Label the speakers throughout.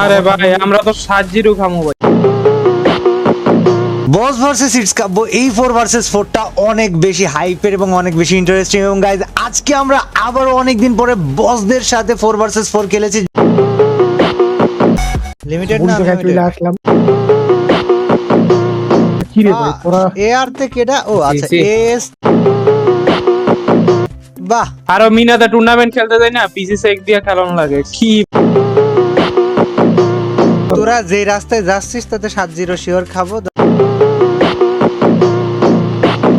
Speaker 1: আরে ভাই আমরা তো সাত জিরো খামো ভাই।
Speaker 2: বস ভার্সেস ইটস কাপ এই ফোর ভার্সেস ফোরটা অনেক বেশি হাইপের এবং অনেক বেশি ইন্টারেস্টিং এবং গাইজ আজকে আমরা আবারও অনেকদিন পরে বসদের সাথে ফোর ভার্সেস ফোর খেলেছি। লিমিটেড না
Speaker 3: আসলাম। কি রে ভাই তোরা
Speaker 2: এ আর থেকে এটা ও আচ্ছা। এস বাহ।
Speaker 1: আরও মিনাদা টুর্নামেন্ট খেলতে যাই না পিসি সেক দিয়ে খেলানো লাগে কি
Speaker 2: তোরা যে রাস্তায় যাচ্ছিস তাতে সাত জিরো শিওর খাব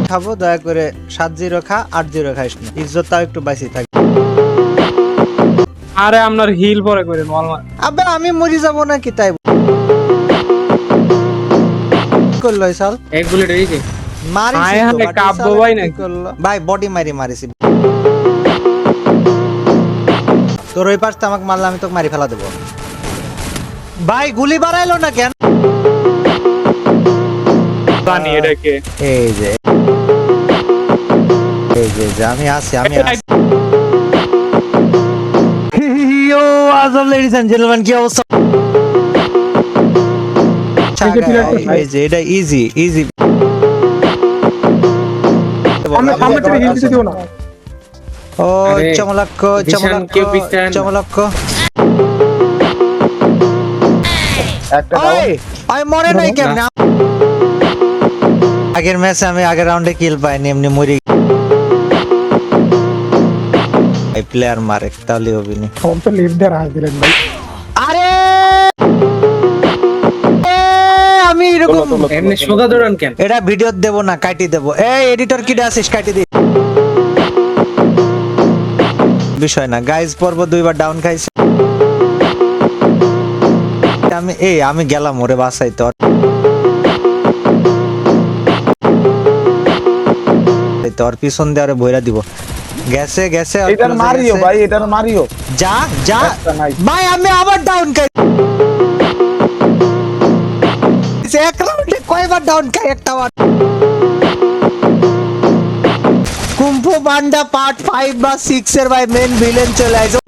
Speaker 2: খাব দয়া করে সাত জিরো খা আট জিরো খাইস না। ইজ্জত তাও একটু বাঁচি থাক।
Speaker 1: আরে আপনার হিল পরে করে নর্মাল
Speaker 2: আবে আমি মরি যাব নাকি তাই? করল সাল?
Speaker 1: এক বুলেট এই কাব্য ভাই নাকি?
Speaker 2: ভাই বডি মারি মারিছি। তোর ওই পাশটা আমাকে মারলে আমি তোকে মারি ফেলা দেবো। ভাই গুলি বাড়াইলো না কেন?
Speaker 1: জানি এটাকে
Speaker 2: এই যে এই যে এই যে আমি আসি আমি আসি ইয়ো আজব লেডিস এন্ড জেন্টলম্যান কি অবস্থা? এই যে এটা ইজি ইজি
Speaker 3: সামনে সামনে থেকে হিল দিতে দিও না।
Speaker 2: ও
Speaker 1: আরে,
Speaker 2: চমলক্ষ
Speaker 1: দিশান,
Speaker 3: একটা
Speaker 2: আমি মরে নাই কেমনে? আগের ম্যাচে আমি আগের রাউন্ডে কিল পাইনি এমনি মরি প্লেয়ার মারে তাহলে হবে না।
Speaker 3: সব তো লেফট দিয়ে রাজ দিলেন ভাই।
Speaker 2: আরে! এ, আমি এরকম
Speaker 1: এমনি সোজা দৌড়ান কেন?
Speaker 2: এটা ভিডিও দেব না কাটি দেব। এই এডিটর কি আসিস কাটি দি। বিষয় না গাইজ পর্ব দুইবার ডাউন খাইছে। আমি এই আমি গেলাম ওরে বাসাই তোর তোর পিছন দিয়ে আরে বইরা দিব। গেছে গেছে
Speaker 4: এটার মারিও ভাই এটার মারিও।
Speaker 2: যা যা। ভাই আমি আবার ডাউন খাই। এক রাউন্ডে কয়বার ডাউন খাই একটা বার? Kung Fu Panda part five বা সিক্স এর ভাই মেন ভিলেন চলে আসে।